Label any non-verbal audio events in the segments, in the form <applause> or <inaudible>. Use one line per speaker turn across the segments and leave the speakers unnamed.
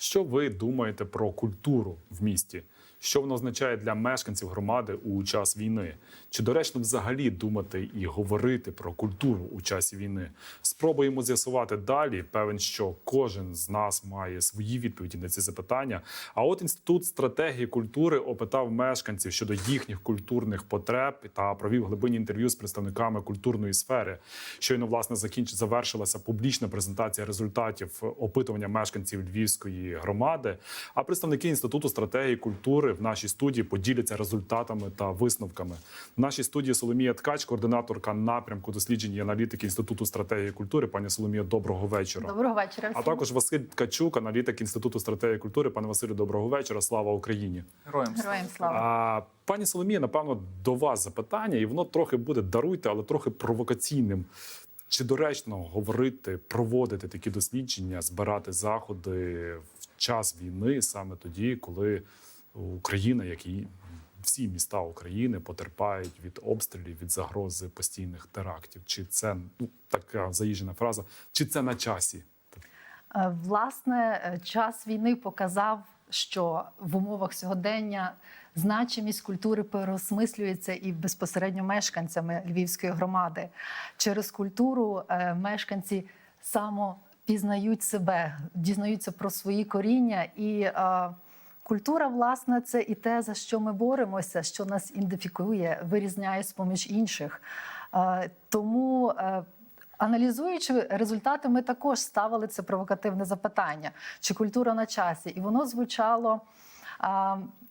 Що ви думаєте про культуру в місті? Що воно означає для мешканців громади у час війни? Чи доречно взагалі думати і говорити про культуру у часі війни? Спробуємо з'ясувати далі. Певен, що кожен з нас має свої відповіді на ці запитання. А от інститут стратегії культури опитав мешканців щодо їхніх культурних потреб та провів глибинні інтерв'ю з представниками культурної сфери. Щойно власне закінч... завершилася публічна презентація результатів опитування мешканців Львівської громади. А представники інституту стратегії культури в нашій студії поділяться результатами та висновками. В нашій студії Соломія Ткач, координаторка напрямку досліджень і аналітики інституту стратегії культури. Пані Соломія, доброго вечора.
Доброго вечора.
А також Василь Ткачук, аналітик інституту стратегії культури. Пане Василю, доброго вечора. Слава Україні.
Героям слава.
героям слава.
А пані Соломія, напевно, до вас запитання, і воно трохи буде даруйте, але трохи провокаційним. Чи доречно говорити, проводити такі дослідження, збирати заходи в час війни, саме тоді, коли Україна, як і всі міста України, потерпають від обстрілів, від загрози постійних терактів? Чи це ну така заїжджена фраза? Чи це на часі?
Е, Власне, е, час війни показав, що в умовах сьогодення значимість культури переосмислюється і безпосередньо мешканцями Львівської громади. Через культуру е, мешканці самопізнають себе, дізнаються про свої коріння і. Культура, власне, це і те, за що ми боремося, що нас ідентифікує, вирізняє з поміж інших. Е, Тому, е, аналізуючи результати, ми також ставили це провокативне запитання: чи культура на часі? І воно звучало.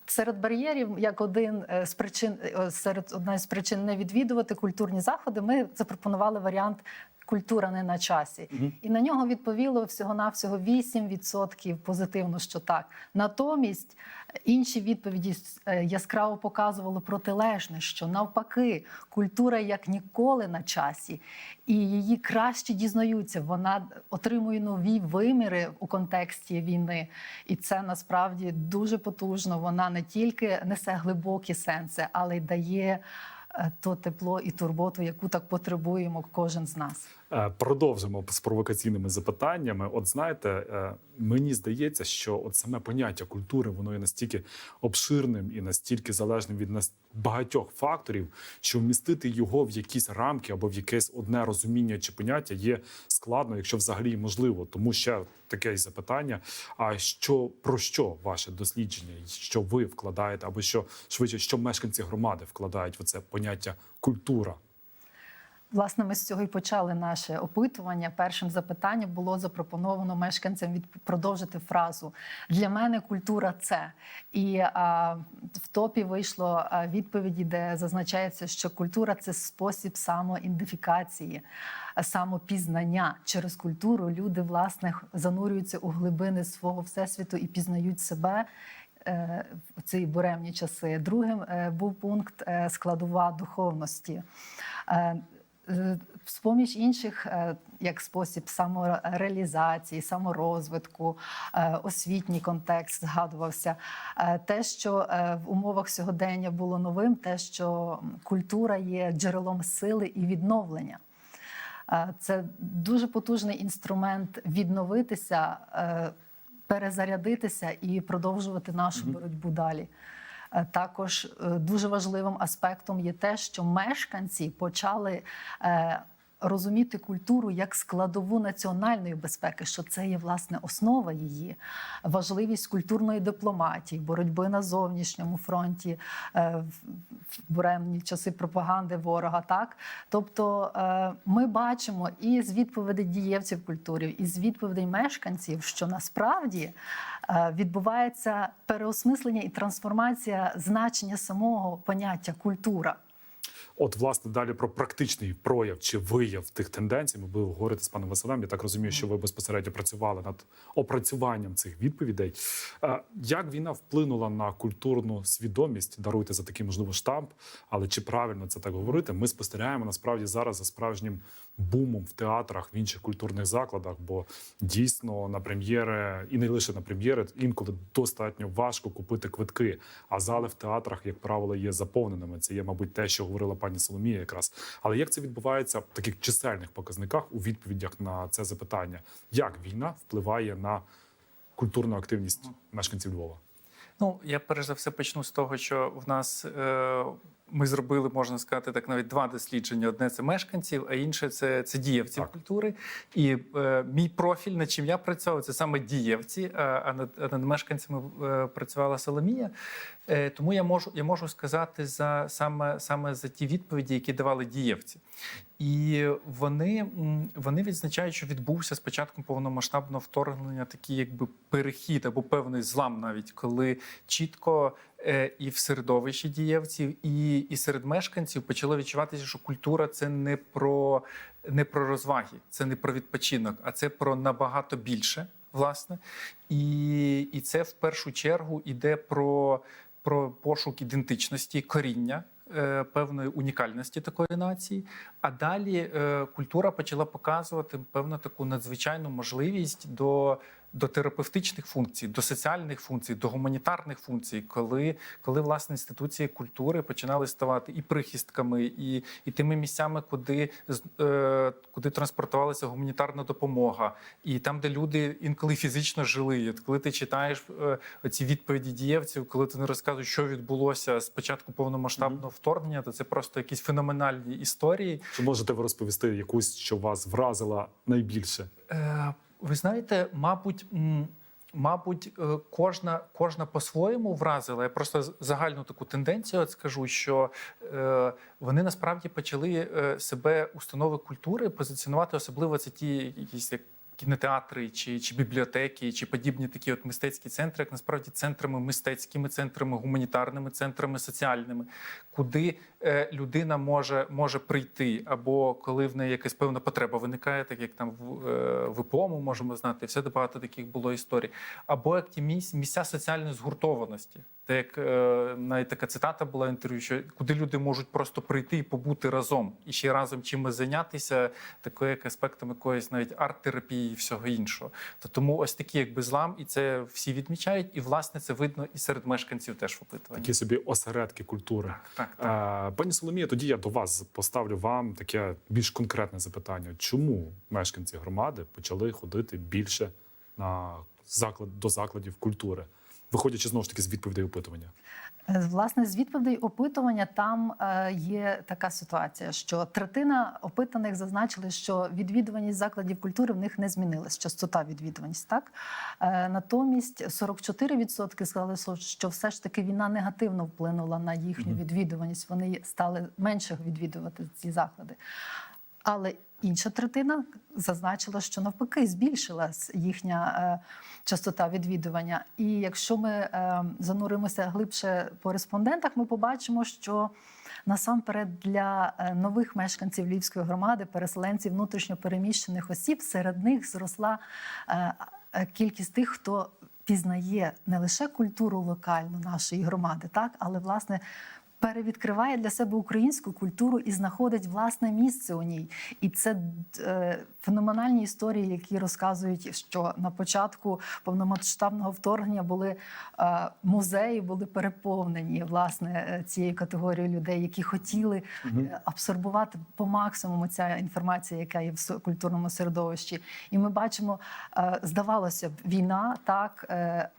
Серед бар'єрів, як один е, з причин, серед одна з причин не відвідувати культурні заходи, ми запропонували варіант культура не на часі. І на нього відповіло всього-навсього 8% позитивно, що так. Натомість е, інші відповіді е, яскраво показували протилежне, що навпаки, культура як ніколи на часі, і її краще дізнаються. Вона отримує нові виміри у контексті війни. І це насправді дуже потужно. Вона не тільки несе глибокі сенси, але й дає е, то тепло і турботу, яку так потребуємо кожен з нас.
Е, Продовжимо з провокаційними запитаннями. От знаєте, е, мені здається, що от саме поняття культури воно є настільки обширним і настільки залежним від нас багатьох факторів, що вмістити його в якісь рамки або в якесь одне розуміння чи поняття є складно, якщо взагалі можливо. Тому ще таке запитання: а що про що ваше дослідження? Що ви вкладаєте, або що швидше, що мешканці громади вкладають в це поняття культура?
Власне, ми з цього і почали наше опитування. Першим запитанням було запропоновано мешканцям від продовжити фразу для мене культура це. І а, в топі вийшло відповіді, де зазначається, що культура це спосіб самоідентифікації, самопізнання. Через культуру люди власне занурюються у глибини свого всесвіту і пізнають себе. е, В ці буремні часи. Другим е, був пункт е, складова духовності. Е, З-поміж інших, е, як спосіб самореалізації, саморозвитку, е, освітній контекст згадувався. Е, Те, що в умовах сьогодення було новим, те, що культура є джерелом сили і відновлення. Це дуже потужний інструмент відновитися, перезарядитися і продовжувати нашу боротьбу далі. Е, Також е, дуже важливим аспектом є те, що мешканці почали е, розуміти культуру як складову національної безпеки, що це є власне основа її, важливість культурної дипломатії, боротьби на зовнішньому фронті е, в- буремні часи пропаганди ворога. Так, тобто е, ми бачимо і з відповідей дієвців культури, і з відповідей мешканців, що насправді е, відбувається переосмислення і трансформація значення самого поняття культура.
От, власне, далі про практичний прояв чи вияв тих тенденцій. Ми будемо говорити з паном Василем. Я так розумію, що ви безпосередньо працювали над опрацюванням цих відповідей. Е, Як війна вплинула на культурну свідомість? Даруйте за такий можливо штамп, але чи правильно це так говорити? Ми спостерігаємо насправді зараз за справжнім бумом в театрах, в інших культурних закладах, бо дійсно на прем'єри і не лише на прем'єри, інколи достатньо важко купити квитки. А зали в театрах, як правило, є заповненими. Це є, мабуть, те, що говорила пані Соломія, якраз. Але як це відбувається в таких чисельних показниках у відповідях на це запитання? Як війна впливає на культурну активність мешканців Львова?
Ну, я перш за все почну з того, що в нас е, ми зробили, можна сказати, так навіть два дослідження: одне це мешканців, а інше це, це дієвців
Так.
культури. І е, мій профіль, над чим я працював, це саме дієвці, а, а над, а над мешканцями е, працювала Соломія. Е, тому я можу, я можу сказати за саме, саме за ті відповіді, які давали дієвці. І вони, вони відзначають, що відбувся з початком повномасштабного вторгнення такий якби перехід або певний злам, навіть коли чітко і в середовищі дієвців, і, і серед мешканців почало відчуватися, що культура це не про, не про розваги, це не про відпочинок, а це про набагато більше. Власне, і, і це в першу чергу іде про, про пошук ідентичності, коріння е, певної унікальності такої нації. А далі е, культура почала показувати певну таку надзвичайну можливість до. До терапевтичних функцій, до соціальних функцій, до гуманітарних функцій, коли, коли власне інституції культури починали ставати і прихистками, і, і тими місцями, куди, е, куди транспортувалася гуманітарна допомога, і там, де люди інколи фізично жили. От коли ти читаєш е, ці відповіді дієвців, коли ти не розказуєш, що відбулося з початку повномасштабного вторгнення, то це просто якісь феноменальні історії.
Чи можете ви розповісти якусь, що вас вразила найбільше?
Е, ви знаєте, мабуть. Мабуть, е, кожна, кожна по-своєму вразила. Я просто загальну таку тенденцію от скажу, що е, вони насправді почали е, себе установи культури позиціонувати, особливо це ті якісь як кінотеатри чи, чи бібліотеки, чи подібні такі от мистецькі центри, як насправді центрами мистецькими, центрами гуманітарними, центрами соціальними, куди людина може, може прийти, або коли в неї якась певна потреба виникає, так як там в, е, ми можемо знати, все багато таких було історій, або як ті місця соціальної згуртованості. Те, як е, навіть така цитата була інтерв'ю, що куди люди можуть просто прийти і побути разом, і ще разом чимось зайнятися, такою як аспектом якоїсь навіть арт-терапії і всього іншого. То тому ось такі якби злам, і це всі відмічають, і власне це видно і серед мешканців теж в опитуванні.
Такі собі осередки культури.
Так, так.
Е, Пані Соломія, тоді я до вас поставлю вам таке більш конкретне запитання: чому мешканці громади почали ходити більше на заклад до закладів культури, виходячи знову ж таки з відповідей опитування?
Е, Власне, з відповідей опитування там е, є така ситуація, що третина опитаних зазначили, що відвідуваність закладів культури в них не змінилась, частота відвідуваність. Так Е, натомість 44% сказали, що все ж таки війна негативно вплинула на їхню відвідуваність. Вони стали менше відвідувати ці заклади. Але інша третина зазначила, що навпаки збільшилась їхня е, частота відвідування. І якщо ми е, зануримося глибше по респондентах, ми побачимо, що насамперед для е, нових мешканців Львівської громади, переселенців внутрішньопереміщених осіб, серед них зросла кількість тих, хто пізнає не лише культуру локальну нашої громади, так але власне. Перевідкриває для себе українську культуру і знаходить власне місце у ній. І це е, феноменальні історії, які розказують, що на початку повномасштабного вторгнення були е, музеї, були переповнені власне е, цією категорією людей, які хотіли е, абсорбувати по максимуму ця інформація, яка є в культурному середовищі. І ми бачимо, здавалося б, війна так,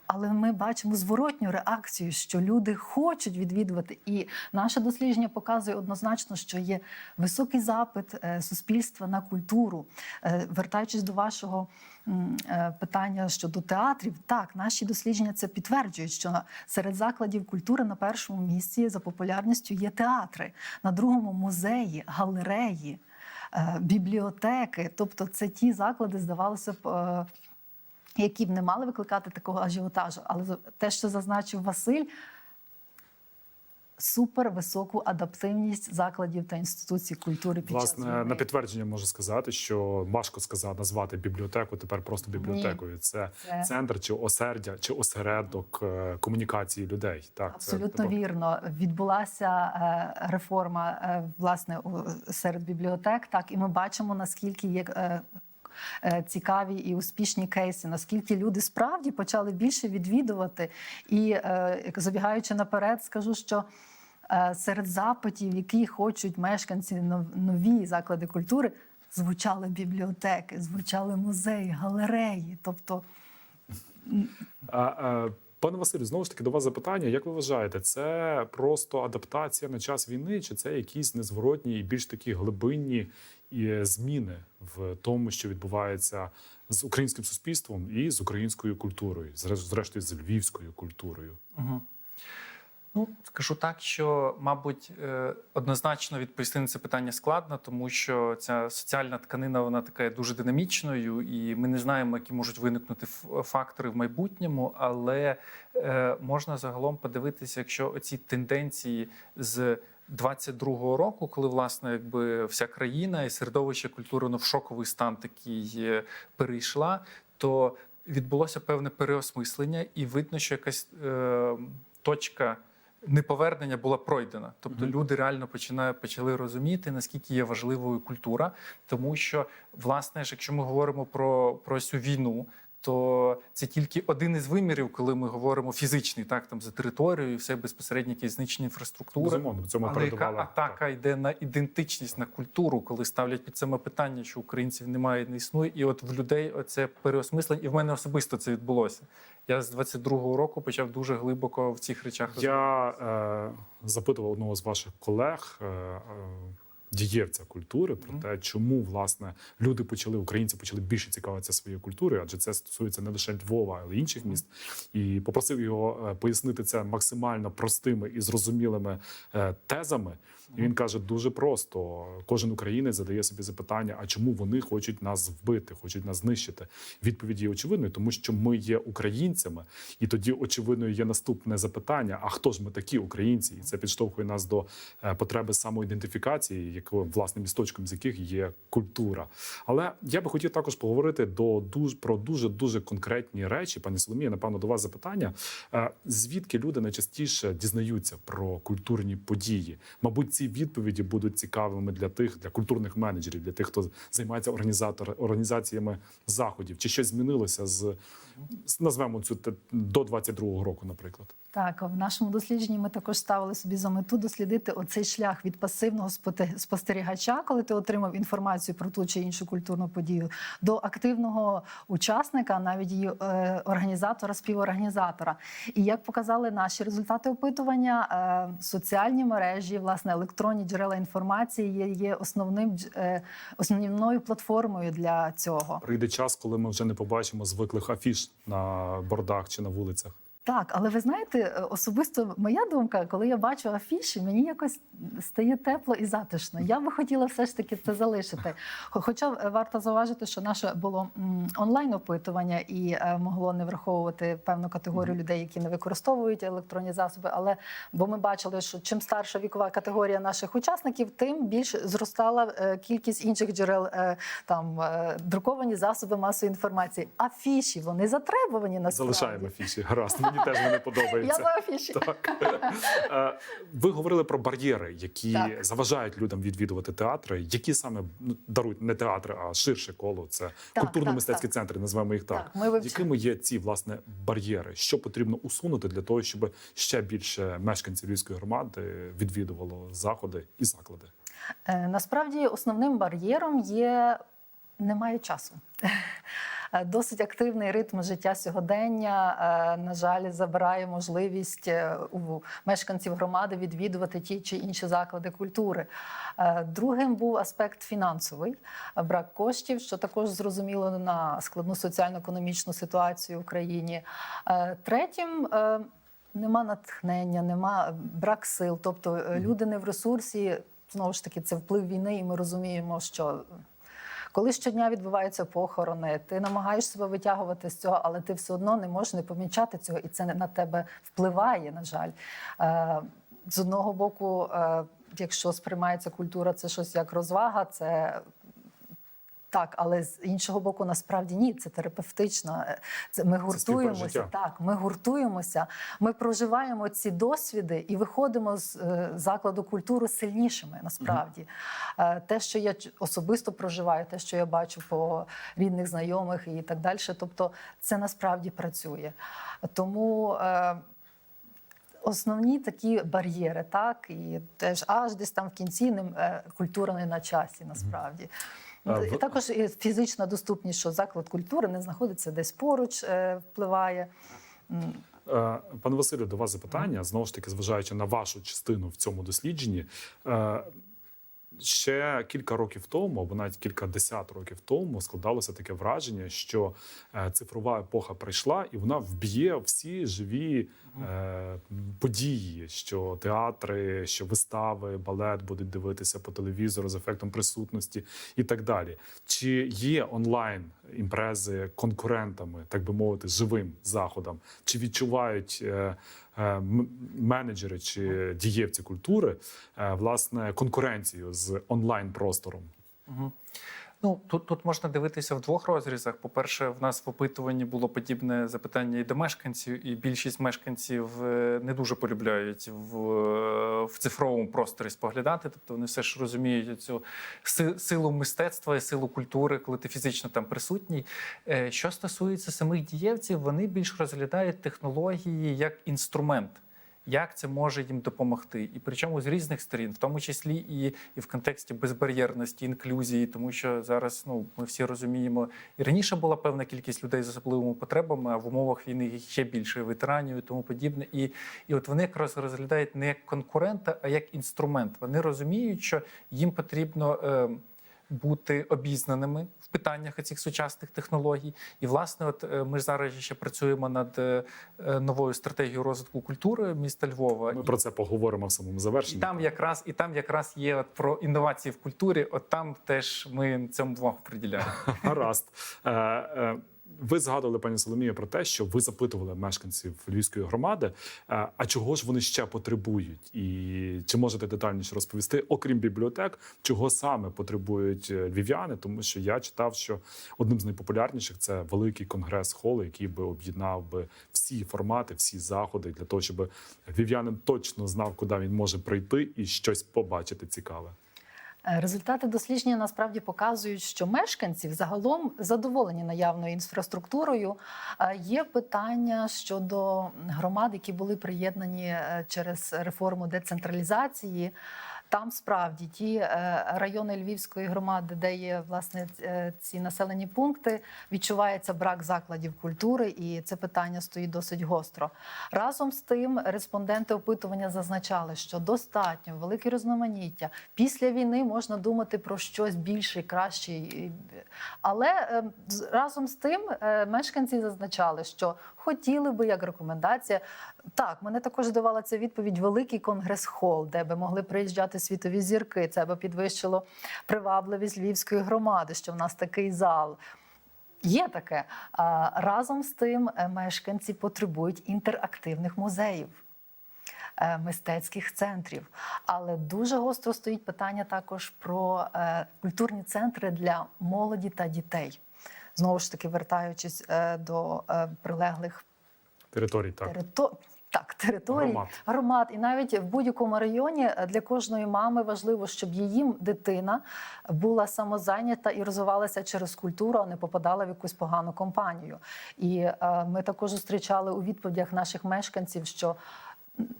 але ми бачимо зворотню реакцію, що люди хочуть відвідувати. І наше дослідження показує однозначно, що є високий запит суспільства на культуру. Е, Вертаючись до вашого е, питання щодо театрів, так наші дослідження це підтверджують, що серед закладів культури на першому місці за популярністю є театри, на другому музеї, галереї. е, Бібліотеки, тобто це ті заклади, здавалося б, які б не мали викликати такого ажіотажу. Але те, що зазначив Василь, супервисоку адаптивність закладів та інституцій культури під час війни.
на підтвердження можу сказати, що важко сказати назвати бібліотеку тепер просто бібліотекою. Це,
Це-
центр чи осердя, чи осередок е, комунікації людей. Так,
Абсолютно
типу,
вірно. Відбулася е, реформа е, власне серед бібліотек. Так, і ми бачимо наскільки є. Цікаві і успішні кейси, наскільки люди справді почали більше відвідувати. І забігаючи наперед, скажу, що серед запитів, які хочуть мешканці нов- нові заклади культури, звучали бібліотеки, звучали музеї, галереї. Тобто
А, а, Пане Василю, знову ж таки до вас запитання. Як ви вважаєте, це просто адаптація на час війни, чи це якісь незворотні і більш такі глибинні зміни в тому, що відбувається з українським суспільством і з українською культурою, зре- зрештою з львівською культурою?
Угу. Ну, скажу так, що, мабуть, е, однозначно відповісти на це питання складно, тому що ця соціальна тканина вона така дуже динамічною, і ми не знаємо, які можуть виникнути фактори в майбутньому. Але е, можна загалом подивитися, якщо оці тенденції з 22-го року, коли власне якби вся країна і середовище культури воно в шоковий стан такий е, перейшла, то відбулося певне переосмислення, і видно, що якась е, точка неповернення була пройдена. Тобто
Мгм.
люди реально починають почали розуміти, наскільки є важливою культура, тому що, власне ж, якщо ми говоримо про, про цю війну. То це тільки один із вимірів, коли ми говоримо фізичний, так там за територією, і все безпосередньо якесь знищення інфраструктури.
Безумовно, в цьому
Але яка атака йде на ідентичність, на культуру, коли ставлять під саме питання, що українців немає, не існує, і от в людей оце переосмислення, і в мене особисто це відбулося. Я з 22-го року почав дуже глибоко в цих речах.
Я е, запитував одного з ваших колег, е, е, дієвця культури, про те, чому власне люди почали, українці почали більше цікавитися своєю культурою, адже це стосується не лише Львова, але й інших міст. І попросив його е, пояснити це максимально простими і зрозумілими е, тезами. І він каже дуже просто: кожен українець задає собі запитання: а чому вони хочуть нас вбити, хочуть нас знищити? Відповідь є очевидною, тому що ми є українцями, і тоді очевидною є наступне запитання: а хто ж ми такі українці? І це підштовхує нас до е, потреби самоідентифікації, якою власним місточком з яких є культура. Але я би хотів також поговорити до дуже про дуже дуже конкретні речі. Пані Соломія, напевно, до вас запитання. Е, Звідки люди найчастіше дізнаються про культурні події? Мабуть, ці відповіді будуть цікавими для тих, для культурних менеджерів, для тих, хто займається організаціями заходів. Чи щось змінилося з- назвемо цю до 22-го року, наприклад?
Так, в нашому дослідженні ми також ставили собі за мету дослідити оцей шлях від пасивного спостерігача, коли ти отримав інформацію про ту чи іншу культурну подію, до активного учасника, навіть її е, організатора, співорганізатора. І як показали наші результати опитування, е, соціальні мережі, власне, електронні джерела інформації є, є основним е, основною платформою для цього.
Прийде час, коли ми вже не побачимо звиклих афіш на бордах чи на вулицях.
Так, але ви знаєте, е, особисто моя думка, коли я бачу афіші, мені якось стає тепло і затишно. Я би хотіла все ж таки це залишити. Хоча е, варто зауважити, що наше було онлайн опитування і е, могло не враховувати певну категорію людей, які не використовують електронні засоби. Але бо ми бачили, що чим старша вікова категорія наших учасників, тим більш зростала кількість інших джерел там друковані засоби масової інформації. Афіші вони затребувані насправді.
Залишаємо афіші. Гаразд, мені теж вони
Я за афіші.
Так. Е, Ви говорили про бар'єри, які
Так.
заважають людям відвідувати театри. Які саме ну, дарують не театри, а ширше коло це культурно-мистецькі центри, називаємо їх так.
Так, ми.
Якими є ці власне бар'єри? Що потрібно усунути для того, щоб ще більше мешканців Львівської громади відвідувало заходи і заклади?
Е, Насправді основним бар'єром є немає часу. Е, Досить активний ритм життя сьогодення, е, на жаль, забирає можливість е, у мешканців громади відвідувати ті чи інші заклади культури. Другим був аспект фінансовий, брак коштів, що також зрозуміло на складну соціально-економічну ситуацію в країні. Третім нема натхнення, нема брак сил. Тобто люди не в ресурсі. Знову ж таки, це вплив війни, і ми розуміємо, що коли щодня відбуваються похорони, ти намагаєшся себе витягувати з цього, але ти все одно не можеш не помічати цього, і це на тебе впливає, на жаль. Е, З одного боку, е, якщо сприймається культура, це щось як розвага, це. Так, але з іншого боку, насправді ні, це терапевтично. Е, Це ми гуртуємося.
співпережиття.
Так, ми гуртуємося, ми проживаємо ці досвіди і виходимо з е, закладу культури сильнішими. Насправді, Е, те, що я особисто проживаю, те, що я бачу по рідних знайомих і так далі. Тобто, це насправді працює. Тому. Е, Основні такі бар'єри, так і теж аж десь там в кінці ним е, культура не на часі, насправді.
Е, в-
Також і фізична доступність, що заклад культури не знаходиться десь поруч, е, впливає.
Е, Пане Василю, до вас запитання. Знову ж таки, зважаючи на вашу частину в цьому дослідженні. Ще кілька років тому, або навіть кілька десят років тому, складалося таке враження, що е, цифрова епоха прийшла, і вона вб'є всі живі е, події, що театри, що вистави, балет будуть дивитися по телевізору з ефектом присутності і так далі. Чи є онлайн імпрези конкурентами, так би мовити, живим заходам? Чи відчувають е, менеджери чи дієвці культури власне конкуренцію з онлайн простором?
Мгм. Ну тут, тут можна дивитися в двох розрізах. По-перше, в нас в опитуванні було подібне запитання і до мешканців, і більшість мешканців е, не дуже полюбляють в, е, в цифровому просторі споглядати. Тобто вони все ж розуміють цю силу мистецтва і силу культури, коли ти фізично там присутній. Е, Що стосується самих дієвців, вони більш розглядають технології як інструмент. Як це може їм допомогти, і причому з різних сторін, в тому числі і, і в контексті безбар'єрності, інклюзії, тому що зараз ну ми всі розуміємо, і раніше була певна кількість людей з особливими потребами, а в умовах війни їх ще більше ветеранів і тому подібне. І, і от вони якраз розглядають не як конкурента, а як інструмент. Вони розуміють, що їм потрібно. Е, бути обізнаними в питаннях цих сучасних технологій, і власне, от е, ми ж зараз ще працюємо над е, е, новою стратегією розвитку культури міста Львова.
Ми
І-
про це поговоримо в самому
і
завершенні.
там якраз і там якраз є от про інновації в культурі. От там теж ми цьому увагу приділяємо. <laughs>
Гаразд. Ви згадували, пані Соломія, про те, що ви запитували мешканців львівської громади. Е, А чого ж вони ще потребують? І чи можете детальніше розповісти, окрім бібліотек, чого саме потребують е, львів'яни? Тому що я читав, що одним з найпопулярніших це великий конгрес-хол, який би об'єднав би всі формати, всі заходи для того, щоб львів'янин точно знав, куди він може прийти і щось побачити цікаве.
Е, Результати дослідження насправді показують, що мешканці загалом задоволені наявною інфраструктурою. Е, Є питання щодо громад, які були приєднані е, через реформу децентралізації. Там справді ті е, райони Львівської громади, де є власне е, ці населені пункти, відчувається брак закладів культури, і це питання стоїть досить гостро. Разом з тим, респонденти опитування зазначали, що достатньо велике різноманіття. Після війни можна думати про щось більше, краще. Але е, разом з тим е, мешканці зазначали, що хотіли би як рекомендація. Так, мене також давала ця відповідь великий конгрес-хол, де би могли приїжджати світові зірки. Це би підвищило привабливість львівської громади, що в нас такий зал. Є таке. Разом з тим е, мешканці потребують інтерактивних музеїв. е, Мистецьких центрів, але дуже гостро стоїть питання також про е, культурні центри для молоді та дітей. Знову ж таки, вертаючись е, до е, прилеглих
Територій так.
терито... так, територій,
Громад.
громад. І навіть в будь-якому районі е, для кожної мами важливо, щоб її дитина була самозайнята і розвивалася через культуру, а не попадала в якусь погану компанію. І е, ми також зустрічали у відповідях наших мешканців, що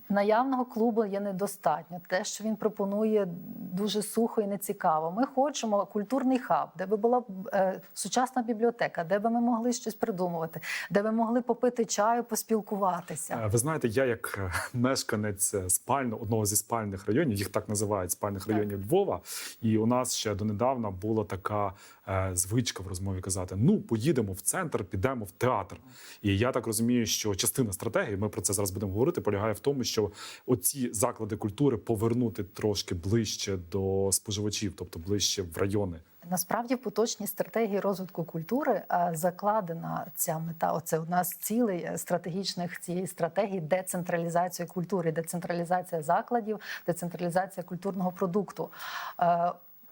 Наявного клубу є недостатньо. Те, що він пропонує, дуже сухо і нецікаво. Ми хочемо культурний хаб, де би була е, сучасна бібліотека, де би ми могли щось придумувати, де би могли попити чаю, поспілкуватися.
Е, Ви знаєте, я як е, мешканець е, спально одного зі спальних районів, їх так називають спальних
Так.
районів Львова. І у нас ще донедавна була така звичка в розмові казати: ну, поїдемо в центр, підемо в театр. І я так розумію, що частина стратегії, ми про це зараз будемо говорити, полягає в тому, що оці заклади культури повернути трошки ближче до споживачів, тобто ближче в райони.
Насправді в поточній стратегії розвитку культури е, закладена ця мета. Оце у нас цілий е, стратегічних цієї стратегії децентралізація культури, децентралізація закладів, децентралізація культурного продукту.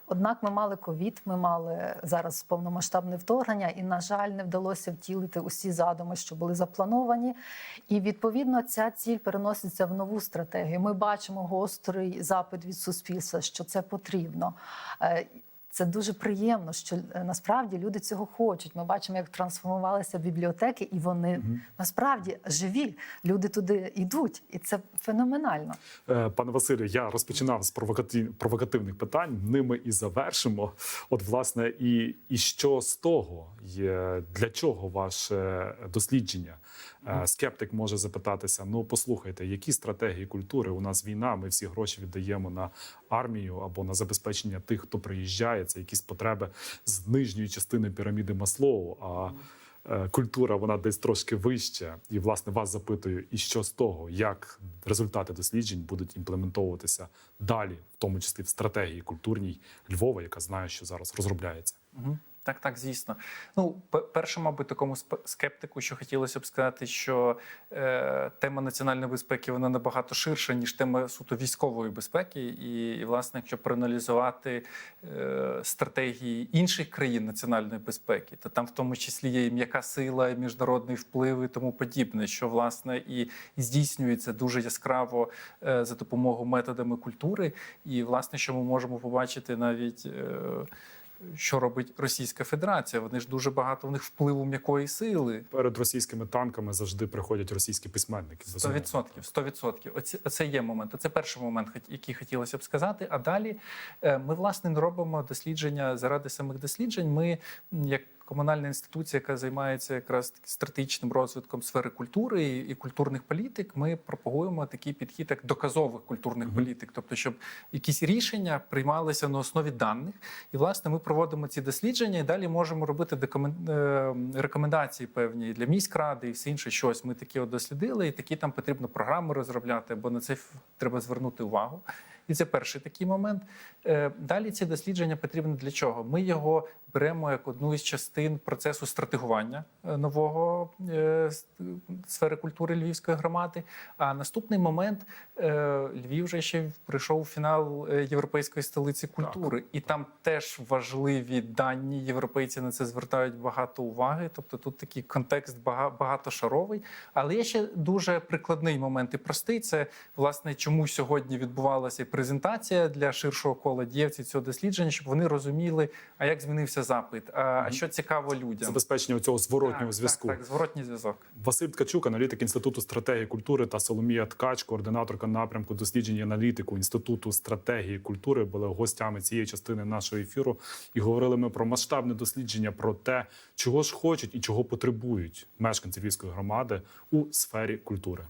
Е, Однак ми мали ковід, ми мали зараз повномасштабне вторгнення, і, на жаль, не вдалося втілити усі задуми, що були заплановані. І відповідно ця ціль переноситься в нову стратегію. Ми бачимо гострий запит від суспільства, що це потрібно. Е, Це дуже приємно, що е, насправді люди цього хочуть. Ми бачимо, як трансформувалися бібліотеки, і вони насправді живі. Люди туди йдуть, і це феноменально.
Е, Пане Василю, я розпочинав з провокатив- провокативних питань. Ними і завершимо. От, власне, і, і що з того є для чого ваше дослідження? Е, Скептик може запитатися: ну послухайте, які стратегії культури? У нас війна, ми всі гроші віддаємо на армію або на забезпечення тих, хто приїжджає. Це якісь потреби з нижньої частини піраміди Маслоу. А е, культура вона десь трошки вища. І власне вас запитую, і що з того, як результати досліджень будуть імплементовуватися далі, в тому числі в стратегії культурній Львова, яка знаю, що зараз розробляється.
Мгм. Так, так, звісно. Ну, перше, мабуть, такому скептику, що хотілося б сказати, що е, тема національної безпеки вона набагато ширша, ніж тема суто військової безпеки. І, і власне, якщо проаналізувати е, стратегії інших країн національної безпеки, то там в тому числі є і м'яка сила, і міжнародний вплив і тому подібне, що власне і здійснюється дуже яскраво е, за допомогою методами культури. І власне, що ми можемо побачити навіть. Е, що робить Російська Федерація? Вони ж дуже багато в них впливу м'якої сили.
Перед російськими танками завжди приходять російські письменники.
Сто
безумовно.
відсотків, сто відсотків. Оці оце є момент. Це перший момент, який хотілося б сказати. А далі е, ми власне не робимо дослідження заради самих досліджень. Ми як комунальна інституція, яка займається якраз стратегічним розвитком сфери культури і, і культурних політик, ми пропагуємо такий підхід як доказових культурних політик, тобто, щоб якісь рішення приймалися на основі даних. І власне ми проводимо ці дослідження і далі можемо робити декомен- е, рекомендації певні для міськради і все інше. Щось ми такі от дослідили, і такі там потрібно програми розробляти, бо на це треба звернути увагу. І це перший такий момент. Е, Далі ці дослідження потрібні для чого? Ми його беремо як одну із частин процесу стратегування е, нового е, сфери культури Львівської громади. А наступний момент Львів вже ще прийшов у фінал Європейської столиці культури, і там теж важливі дані. Європейці на це звертають багато уваги. Тобто тут такий контекст бага- багатошаровий. Але є ще дуже прикладний момент і простий. Це власне чому сьогодні відбувалася презентація для ширшого кола дієвців цього дослідження, щоб вони розуміли, а як змінився запит, а, а що цікаво людям.
Забезпечення цього зворотнього
Так,
зв'язку.
Так, так, зворотній зв'язок.
Василь Ткачук, аналітик Інституту стратегії культури та Соломія Ткач, координаторка напрямку досліджень і аналітику Інституту стратегії культури, були гостями цієї частини нашого ефіру. І говорили ми про масштабне дослідження про те, чого ж хочуть і чого потребують мешканці Львівської громади у сфері культури.